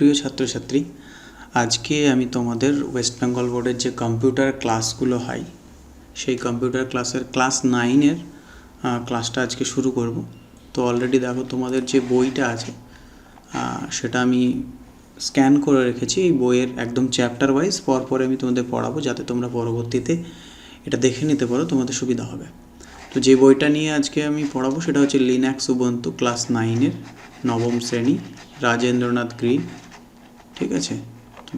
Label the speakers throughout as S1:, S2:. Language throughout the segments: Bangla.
S1: প্রিয় ছাত্রছাত্রী, আজকে আমি তোমাদের ওয়েস্ট বেঙ্গল বোর্ডের যে কম্পিউটার ক্লাসগুলো হয়, সেই কম্পিউটার ক্লাসের ক্লাস নাইনের ক্লাসটা আজকে শুরু করব। তো অলরেডি দেখো তোমাদের যে বইটা আছে সেটা আমি স্ক্যান করে রেখেছি। এই বইয়ের একদম চ্যাপ্টার ওয়াইজ পর পরে আমি তোমাদের পড়াবো, যাতে তোমরা পরবর্তীতে এটা দেখে নিতে পারো, তোমাদের সুবিধা হবে। তো যে বইটা নিয়ে আজকে আমি পড়াবো, সেটা হচ্ছে লিনাক্স উবন্তু ক্লাস নাইনের নবম শ্রেণি, রাজেন্দ্রনাথ গ্রিন। ঠিক আছে?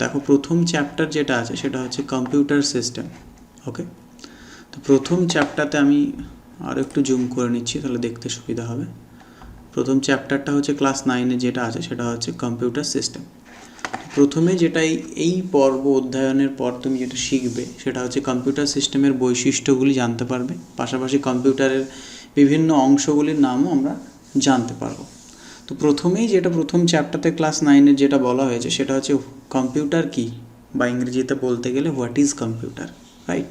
S1: দেখো, প্রথম চ্যাপ্টার যেটা আছে সেটা হচ্ছে কম্পিউটার সিস্টেম ওকে তো প্রথম চ্যাপ্টারতে আমি আরও একটু জুম করে নিচ্ছি, তাহলে দেখতে সুবিধা হবে। প্রথম চ্যাপ্টারটা হচ্ছে ক্লাস নাইনে যেটা আছে, সেটা হচ্ছে কম্পিউটার সিস্টেম প্রথমে যেটাই এই পর্ব অধ্যয়নের পর তুমি যেটা শিখবে, সেটা হচ্ছে কম্পিউটার সিস্টেমের বৈশিষ্ট্যগুলি জানতে পারবে। পাশাপাশি কম্পিউটারের বিভিন্ন অংশগুলির নামও আমরা জানতে পারব। তো প্রথমেই যেটা প্রথম চ্যাপ্টারতে ক্লাস নাইনের যেটা বলা হয়েছে, সেটা হচ্ছে কম্পিউটার কি? বা ইংরেজিতে বলতে গেলে হোয়াট ইজ কম্পিউটার রাইট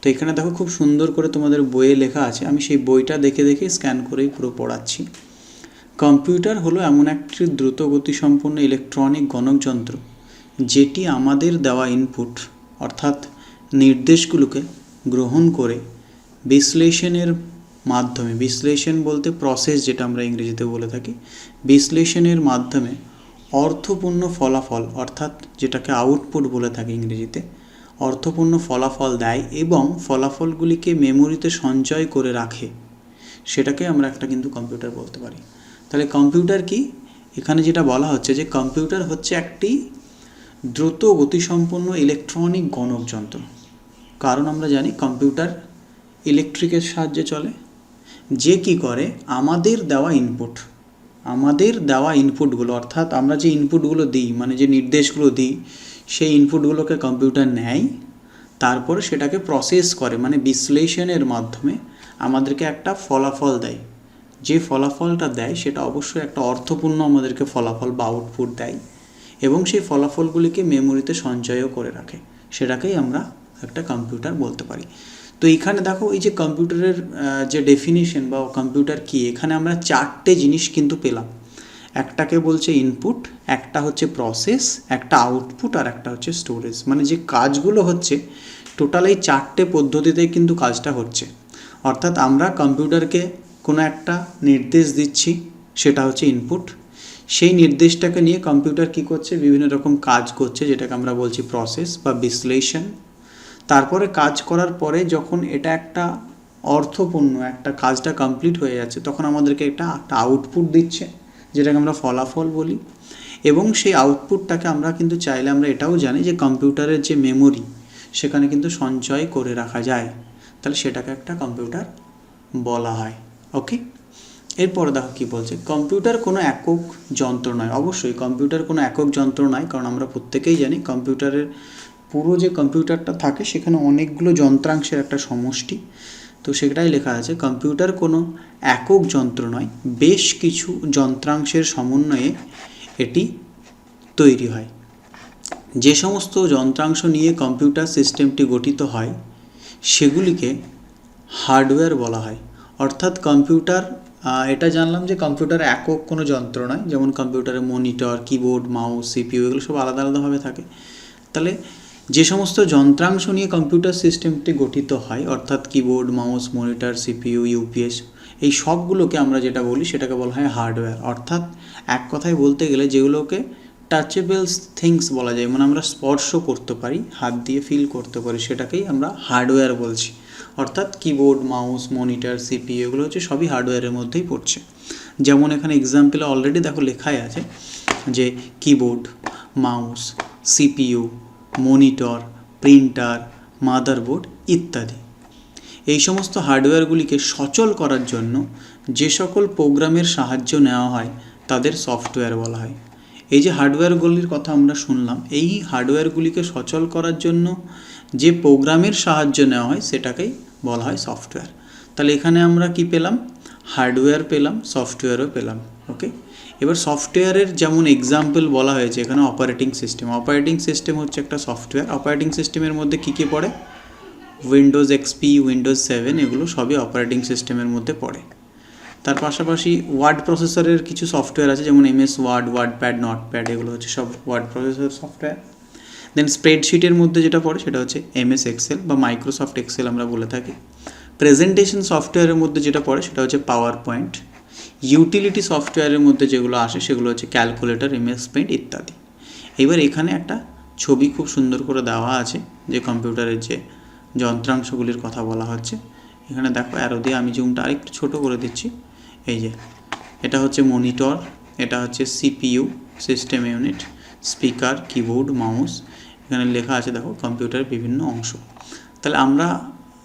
S1: তো এখানে দেখো খুব সুন্দর করে তোমাদের বইয়ে লেখা আছে, আমি সেই বইটা দেখে দেখে স্ক্যান করেই পুরো পড়াচ্ছি। কম্পিউটার হলো এমন একটি দ্রুত গতিসম্পন্ন ইলেকট্রনিক গণকযন্ত্র, যেটি আমাদের দেওয়া ইনপুট অর্থাৎ নির্দেশগুলোকে গ্রহণ করে বিশ্লেষণের মাধ্যমে, বিশ্লেষণ বলতে প্রসেস যেটা আমরা ইংরেজিতে বলে থাকি, বিশ্লেষণের মাধ্যমে অর্থপূর্ণ ফলাফল অর্থাৎ যেটাকে আউটপুট বলে থাকি ইংরেজিতে, অর্থপূর্ণ ফলাফল দেয় এবং ফলাফলগুলিকে মেমোরিতে সঞ্চয় করে রাখে, সেটাকে আমরা একটা কিন্তু কম্পিউটার বলতে পারি। তাহলে কম্পিউটার কি? এখানে যেটা বলা হচ্ছে যে কম্পিউটার হচ্ছে একটি দ্রুত গতিসম্পন্ন ইলেকট্রনিক গণকযন্ত্র। কারণ আমরা জানি কম্পিউটার ইলেকট্রিকের সাহায্যে চলে যে কি করে? আমাদের দেওয়া ইনপুট আমাদের দেওয়া ইনপুটগুলো অর্থাৎ আমরা যে ইনপুটগুলো দিই মানে যে নির্দেশগুলো দিই, সেই ইনপুটগুলোকে কম্পিউটার নেয়, তারপরে সেটাকে প্রসেস করে মানে বিশ্লেষণের মাধ্যমে আমাদেরকে একটা ফলাফল দেয়। যে ফলাফলটা দেয়, সেটা অবশ্যই একটা অর্থপূর্ণ আমাদেরকে ফলাফল বা আউটপুট দেয় এবং সেই ফলাফলগুলিকে মেমোরিতে সঞ্চয়ও করে রাখে। সেটাকেই আমরা একটা কম্পিউটার বলতে পারি। তো এখানে দেখো এই যে কম্পিউটারের যে ডেফিনিশন বা কম্পিউটার কি এখানে আমরা চারটে জিনিস কিন্তু পেলাম। একটাকে বলছে ইনপুট একটা হচ্ছে প্রসেস একটা আউটপুট আর একটা হচ্ছে স্টোরেজ মানে যে কাজগুলো হচ্ছে টোটাল এই চারটে পদ্ধতিতে কিন্তু কাজটা হচ্ছে। অর্থাৎ আমরা কম্পিউটারকে কোনো একটা নির্দেশ দিচ্ছি, সেটা হচ্ছে ইনপুট সেই নির্দেশটাকে নিয়ে কম্পিউটার কি করছে, বিভিন্ন রকম কাজ করছে, যেটাকে আমরা বলছি প্রসেস বা বিশ্লেষণ। তারপরে কাজ করার পরে যখন এটা একটা অর্থপূর্ণ একটা কাজটা কমপ্লিট হয়ে যাচ্ছে, তখন আমাদেরকে একটা একটা আউটপুট দিচ্ছে, যেটাকে আমরা ফলাফল বলি। এবং সেই আউটপুটটাকে আমরা কিন্তু চাইলে আমরা এটাও জানি যে কম্পিউটারের যে মেমোরি সেখানে কিন্তু সঞ্চয় করে রাখা যায়। তাহলে সেটাকে একটা কম্পিউটার বলা হয় ওকে এরপরে দেখো কী বলছে কম্পিউটার কোনো একক যন্ত্র নয়। অবশ্যই কম্পিউটার কোনো একক যন্ত্র নয়, কারণ আমরা প্রত্যেকেই জানি কম্পিউটারের পুরো যে কম্পিউটারটা থাকে, সেখানে অনেকগুলো যন্ত্রাংশের একটা সমষ্টি। তো সেটাই লেখা আছে, কম্পিউটার কোনো একক যন্ত্র নয়, বেশ কিছু যন্ত্রাংশের সমন্বয়ে এটি তৈরি হয়। যে সমস্ত যন্ত্রাংশ নিয়ে কম্পিউটার সিস্টেমটি গঠিত হয়, সেগুলিকে হার্ডওয়্যার বলা হয়। অর্থাৎ কম্পিউটার এটা জানলাম যে কম্পিউটার একক কোনো যন্ত্র নয়, যেমন কম্পিউটারে মনিটর, কিবোর্ড, মাউস, সিপিইউ, এগুলো সব আলাদা আলাদাভাবে থাকে। তাহলে যে সমস্ত যন্ত্রাংশ নিয়ে কম্পিউটার সিস্টেমটি গঠিত হয়, অর্থাৎ keyboard, mouse, monitor, CPU, UPS, এই সবগুলোকে আমরা যেটা বলি সেটাকে বলা হয় হার্ডওয়্যার। অর্থাৎ এক কথায় বলতে গেলে যেগুলোকে টাচেবল থিংস বলা যায় মানে আমরা স্পর্শ করতে পারি, হাত দিয়ে ফিল করতে পারি, সেটাকেই আমরা হার্ডওয়্যার বলছি। অর্থাৎ কিবোর্ড, মাউস, মনিটর, সিপিইউ, এগুলো হচ্ছে সবই হার্ডওয়্যারের মধ্যেই পড়ছে। যেমন এখানে এক্সাম্পলে অলরেডি দেখো লেখাই আছে যে keyboard, mouse, CPU monitor, printer, motherboard ইত্যাদি। এই সমস্ত হার্ডওয়্যারগুলিকে সচল করার জন্য যে সকল প্রোগ্রামের সাহায্য নেওয়া হয়, তাদের সফটওয়্যার বলা হয়। এই যে হার্ডওয়্যারগুলির কথা আমরা শুনলাম, এই হার্ডওয়্যারগুলিকে সচল করার জন্য যে প্রোগ্রামের সাহায্য নেওয়া হয়, সেটাকেই বলা হয় সফটওয়্যার। তাহলে এখানে আমরা কি পেলাম? হার্ডওয়্যার পেলাম, সফটওয়্যারও পেলাম ওকে এবার সফটওয়্যারের যেমন এক্সাম্পল বলা হয়েছে, এখানে অপারেটিং সিস্টেম অপারেটিং সিস্টেম হচ্ছে একটা সফটওয়্যার অপারেটিং সিস্টেমের মধ্যে কী কী পড়ে? উইন্ডোজ এক্সপি উইন্ডোজ সেভেন এগুলো সবই অপারেটিং সিস্টেমের মধ্যে পড়ে। তার পাশাপাশি ওয়ার্ড প্রসেসরের কিছু সফটওয়্যার আছে, যেমন MS Word WordPad Notepad এগুলো হচ্ছে সব ওয়ার্ড প্রসেসর সফটওয়্যার দেন স্প্রেডশিটের মধ্যে যেটা পড়ে, সেটা হচ্ছে এমএস এক্সেল বা মাইক্রোসফট এক্সেল আমরা বলে থাকি। প্রেজেন্টেশন সফটওয়্যারের মধ্যে যেটা পড়ে, সেটা হচ্ছে পাওয়ার পয়েন্ট ইউটিলিটি সফটওয়্যারের মধ্যে যেগুলো আসে সেগুলো হচ্ছে ক্যালকুলেটর এমএস পেন্ট ইত্যাদি। এবার এখানে একটা ছবি খুব সুন্দর করে দেওয়া আছে, যে কম্পিউটারের যে যন্ত্রাংশগুলির কথা বলা হচ্ছে। এখানে দেখো অ্যারো দিয়ে আমি জুমটা আরেকটু ছোটো করে দিচ্ছি। এই যে, এটা হচ্ছে মনিটর এটা হচ্ছে CPU system unit speaker keyboard mouse এখানে লেখা আছে দেখো কম্পিউটারের বিভিন্ন অংশ। তাহলে আমরা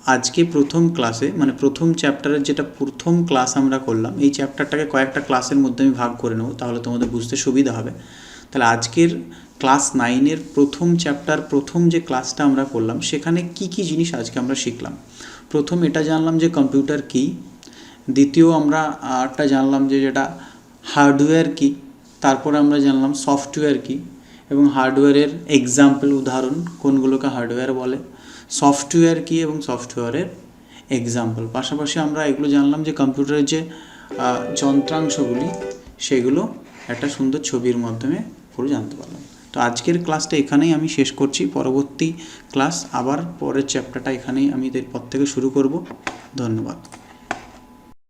S1: আজকে প্রথম ক্লাসে মানে প্রথম চ্যাপ্টারের যেটা প্রথম ক্লাস আমরা করলাম, এই চ্যাপ্টারটাকে কয়েকটা ক্লাসের মধ্যে আমি ভাগ করে নেব, তাহলে তোমাদের বুঝতে সুবিধা হবে। তাহলে আজকের ক্লাস নাইনের প্রথম চ্যাপ্টার প্রথম যে ক্লাসটা আমরা করলাম, সেখানে কি কি জিনিস আজকে আমরা শিখলাম? প্রথম এটা জানলাম যে কম্পিউটার কী, দ্বিতীয় আমরা আরটা জানলাম যে যেটা হার্ডওয়্যার কী, তারপরে আমরা জানলাম সফটওয়্যার কী, এবং হার্ডওয়্যারের এক্সাম্পল উদাহরণ কোনগুলোকে হার্ডওয়্যার বলে সফটওয়্যার কী এবং সফটওয়্যারের এক্সাম্পল পাশাপাশি আমরা এগুলো জানলাম যে কম্পিউটারের যে যন্ত্রাংশগুলি, সেগুলো একটা সুন্দর ছবির মাধ্যমে পুরো জানতে পারলাম। তো আজকের ক্লাসটা এখানেই আমি শেষ করছি। পরবর্তী ক্লাস আবার পরের চ্যাপ্টারটা এখানেই আমি পর থেকে শুরু করব। ধন্যবাদ।